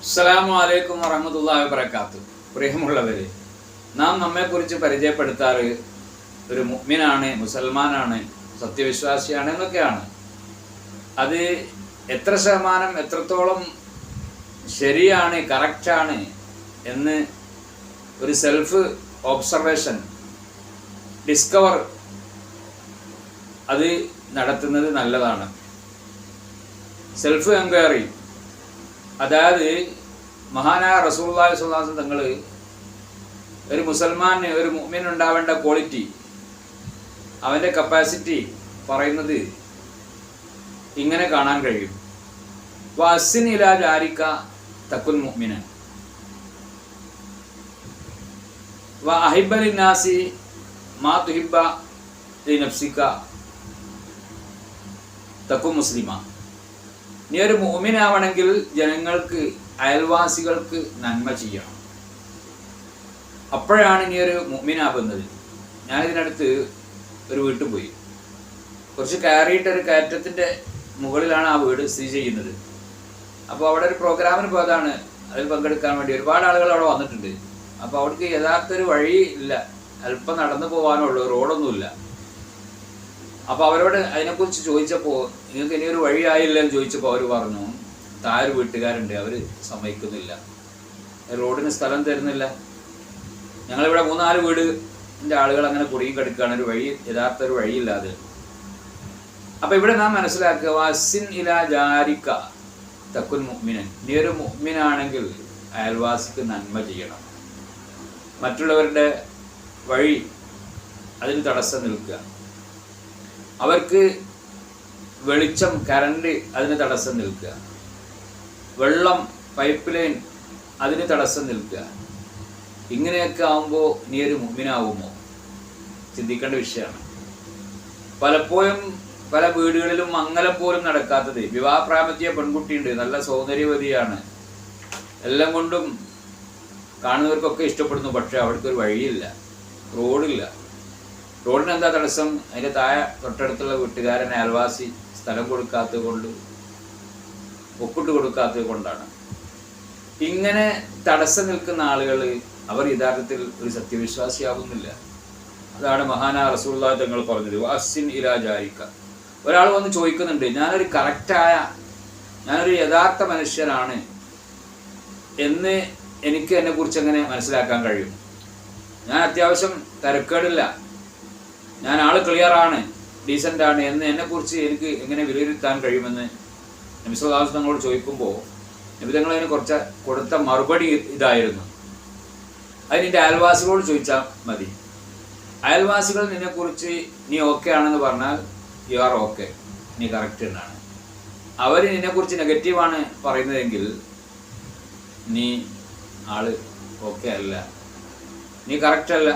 അസ്സലാമു അലൈക്കും വറഹ്മത്തുള്ളാഹി വബറകാത്തു. പ്രിയമുള്ളവരെ നാം നമ്മെക്കുറിച്ച് പരിചയപ്പെടുത്താറ് ഒരു മുഅ്മിനാണ് മുസൽമാനാണ് സത്യവിശ്വാസിയാണ് എന്നൊക്കെയാണ്. അത് എത്ര ശതമാനം എത്രത്തോളം ശരിയാണ് കറക്റ്റാണ് എന്ന് ഒരു സെൽഫ് ഒബ്സർവേഷൻ ഡിസ്കവർ അത് നടത്തുന്നത് നല്ലതാണ്. സെൽഫ് എൻക്വയറി അതായത് മഹാനായ റസൂള്ളി സുല്ലാസ് തങ്ങൾ ഒരു മുസൽമാന് ഒരു മുഅ്മിൻ ഉണ്ടാവേണ്ട ക്വാളിറ്റി അവന്റെ കപ്പാസിറ്റി പറയുന്നത് ഇങ്ങനെ കാണാൻ കഴിയും. വസിൻ ഇലാ ജാരിക്ക തക്കുൻ മുഹ്മിന് വ അഹിബലി മാ തുഹിബ നഫ്സിക്ക നഫ്സിക തക്കു മുസ്ലിമ. നീ ഒരു മൂമിനാവണമെങ്കിൽ ജനങ്ങൾക്ക് അയൽവാസികൾക്ക് നന്മ ചെയ്യണം. അപ്പോഴാണ് നീ ഒരു മൂമിനാവുന്നത് ഞാൻ ഇതിനടുത്ത് ഒരു വീട്ടിൽ പോയി. കുറച്ച് കയറിയിട്ട് ഒരു കയറ്റത്തിന്റെ മുകളിലാണ് ആ വീട് സ്ഥിതി ചെയ്യുന്നത്. അപ്പോൾ അവിടെ ഒരു പ്രോഗ്രാമിന് പോയതാണ്. അതിൽ പങ്കെടുക്കാൻ വേണ്ടി ഒരുപാട് ആളുകൾ അവിടെ വന്നിട്ടുണ്ട്. അപ്പോൾ അവിടേക്ക് യഥാർത്ഥ ഒരു വഴി ഇല്ല അല്പം നടന്നു പോകാനുള്ളൂ. റോഡൊന്നുമില്ല. അപ്പോൾ അവരോട് അതിനെക്കുറിച്ച് ചോദിച്ചപ്പോൾ നിങ്ങൾക്ക് ഇനി ഒരു വഴിയായില്ല എന്ന് ചോദിച്ചപ്പോൾ അവർ പറഞ്ഞു താഴെ വീട്ടുകാരുണ്ട് അവർ സമ്മതിക്കുന്നില്ല. റോഡിന് സ്ഥലം തരുന്നില്ല. ഞങ്ങളിവിടെ മൂന്നാൽ വീടിന്റെ ആളുകൾ അങ്ങനെ കുടുങ്ങി കിടക്കുകയാണ് ഒരു വഴി യഥാർത്ഥ ഒരു വഴിയില്ലാതെ അപ്പൊ ഇവിടെ നാം മനസ്സിലാക്കുക വസിൻ ഇല ജാരിക്ക തക്കുൻ മുഅ്മിനൻ. നീ ഒരു മുഅ്മിനാണെങ്കിൽ അയൽവാസിക്ക് നന്മ ചെയ്യണം. മറ്റുള്ളവരുടെ വഴി അതിന് തടസ്സം നിൽക്കുക. അവർക്ക് വെളിച്ചം കറണ്ട് അതിന് തടസ്സം നിൽക്കുക. വെള്ളം പൈപ്പ് ലൈൻ അതിന് തടസ്സം നിൽക്കുക. ഇങ്ങനെയൊക്കെ ആകുമ്പോൾ നീ ഒരു മുമ്പിനാവുമോ ചിന്തിക്കേണ്ട വിഷയമാണ്. പലപ്പോഴും പല വീടുകളിലും മംഗലം പോലും നടക്കാത്തത്. വിവാഹപ്രാമത്തിയ പെൺകുട്ടിയുണ്ട്. നല്ല സൗന്ദര്യവതിയാണ്. എല്ലാം കൊണ്ടും കാണുന്നവർക്കൊക്കെ ഇഷ്ടപ്പെടുന്നു. പക്ഷേ അവിടേക്ക് ഒരു വഴിയില്ല. റോഡില്ല. റോഡിന് എന്താ തടസ്സം? അതിന്റെ താഴെ തൊട്ടടുത്തുള്ള വീട്ടുകാരൻ അയൽവാസി സ്ഥലം കൊടുക്കാത്തത് കൊണ്ട് ഒപ്പിട്ട് കൊടുക്കാത്തത് കൊണ്ടാണ്. ഇങ്ങനെ തടസ്സം നിൽക്കുന്ന ആളുകൾ അവർ യഥാർത്ഥത്തിൽ ഒരു സത്യവിശ്വാസിയാവുന്നില്ല. അതാണ് മഹാനാ റസൂള്ള തങ്ങൾ പറഞ്ഞത് വാസിൻ ഇരാജായിക്ക ഒരാൾ വന്ന് ചോദിക്കുന്നുണ്ട് ഞാനൊരു കറക്റ്റായ ഞാനൊരു യഥാർത്ഥ മനുഷ്യനാണ് എന്ന് എനിക്ക് എന്നെക്കുറിച്ച് എങ്ങനെ മനസ്സിലാക്കാൻ കഴിയും? ഞാൻ അത്യാവശ്യം തിരക്കേടില്ല. ഞാൻ ആൾ ക്ലിയറാണ് ഡീസന്റ് ആണ് എന്ന് എന്നെക്കുറിച്ച് എനിക്ക് എങ്ങനെ വിലയിരുത്താൻ കഴിയുമെന്ന് നബിസ്വദാസ് തങ്ങളോട് ചോദിക്കുമ്പോൾ നബിതങ്ങൾ അതിന് കുറച്ച് കൊടുത്ത മറുപടി ഇതായിരുന്നു. അത് നിന്റെ അയൽവാസികളോട് ചോദിച്ചാൽ മതി. അയൽവാസികൾ നിന്നെക്കുറിച്ച് നീ ഓക്കെ ആണെന്ന് പറഞ്ഞാൽ യു ആർ ഓക്കെ നീ കറക്റ്റ് എന്നാണ്. അവർ നിന്നെക്കുറിച്ച് നെഗറ്റീവാണ് പറയുന്നതെങ്കിൽ നീ ആൾ ഓക്കെ അല്ല നീ കറക്റ്റ് അല്ല.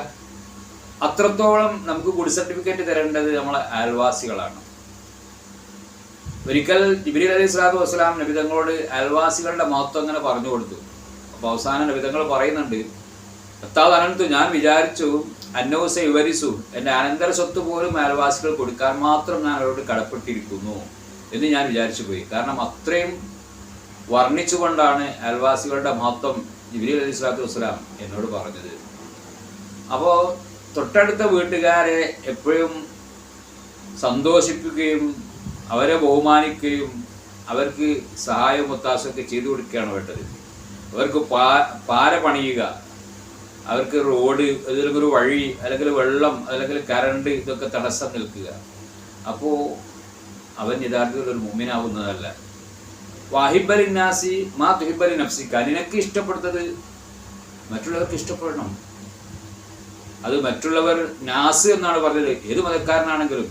അത്രത്തോളം നമുക്ക് ഗുഡ് സർട്ടിഫിക്കറ്റ് തരേണ്ടത് നമ്മളെ അയൽവാസികളാണ്. ഒരിക്കൽ ജിബിരി അലി സ്വലാത്തു വസ്സലാം നബിതങ്ങളോട് അയൽവാസികളുടെ മഹത്വം അങ്ങനെ പറഞ്ഞു കൊടുത്തു. അപ്പോൾ അവസാനം നബിതങ്ങൾ പറയുന്നുണ്ട് എത്താതെ അനന്തു ഞാൻ വിചാരിച്ചു അന്നോസ വിവരിച്ചു എന്റെ അനന്തര സ്വത്ത് പോലും അയൽവാസികൾ കൊടുക്കാൻ മാത്രം ഞാൻ അവരോട് കടപ്പെട്ടിരിക്കുന്നു എന്ന് ഞാൻ വിചാരിച്ചു പോയി. കാരണം അത്രയും വർണിച്ചുകൊണ്ടാണ് അയൽവാസികളുടെ മഹത്വം ജിബിരി അലി സ്വലാത്തു വസ്സലാം എന്നോട് പറഞ്ഞത്. അപ്പോൾ തൊട്ടടുത്ത വീട്ടുകാരെ എപ്പോഴും സന്തോഷിപ്പിക്കുകയും അവരെ ബഹുമാനിക്കുകയും അവർക്ക് സഹായം ഒത്താശമൊക്കെ ചെയ്തു കൊടുക്കുകയാണ് വേണ്ടത്. അവർക്ക് പാ പാര പണിയുക. അവർക്ക് റോഡ് അതല്ലെങ്കിൽ ഒരു വഴി അല്ലെങ്കിൽ വെള്ളം അല്ലെങ്കിൽ കറണ്ട് ഇതൊക്കെ തടസ്സം നിൽക്കുക. അപ്പോൾ അവൻ യഥാർത്ഥത്തിൽ ഒരു മുമ്മിനാവുന്നതല്ല. വാഹിബലി നാസി മാ തുഹിബലി നഫ്സിക്ക. നിനക്ക് ഇഷ്ടപ്പെടുന്നത് മറ്റുള്ളവർക്ക് ഇഷ്ടപ്പെടണം. അത് മറ്റുള്ളവർ നാസ് എന്നാണ് പറഞ്ഞത്. ഏത് മതക്കാരനാണെങ്കിലും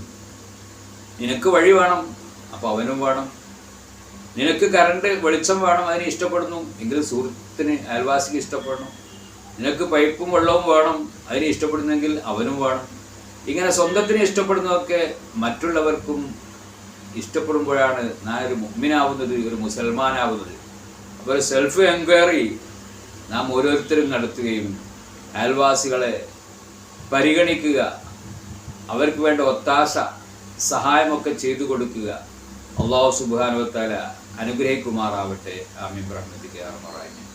നിനക്ക് വഴി വേണം അപ്പോൾ അവനും വേണം. നിനക്ക് കറണ്ട് വെളിച്ചം വേണം അതിനെ ഇഷ്ടപ്പെടുന്നു. എങ്കിലും സുഹൃത്തിന് അയൽവാസിക്ക് ഇഷ്ടപ്പെടണം. നിനക്ക് പൈപ്പും വെള്ളവും വേണം അതിനെ ഇഷ്ടപ്പെടുന്നെങ്കിൽ അവനും വേണം. ഇങ്ങനെ സ്വന്തത്തിന് ഇഷ്ടപ്പെടുന്നതൊക്കെ മറ്റുള്ളവർക്കും ഇഷ്ടപ്പെടുമ്പോഴാണ് നാം ഒരു മുമ്മിനാവുന്നത് ഒരു മുസൽമാനാവുന്നത്. അപ്പോൾ സെൽഫ് എൻക്വയറി നാം ഓരോരുത്തരും നടത്തുകയും അയൽവാസികളെ പരിഗണിക്കുക. അവർക്ക് വേണ്ട ഒത്താശ സഹായമൊക്കെ ചെയ്തു കൊടുക്കുക. അള്ളാഹു സുബാനുവത്താല അനുഗ്രഹിക്കുമാറാവട്ടെ. ആമീൻ. ബ്രഹ്മത്തിക്ക് ആമറായി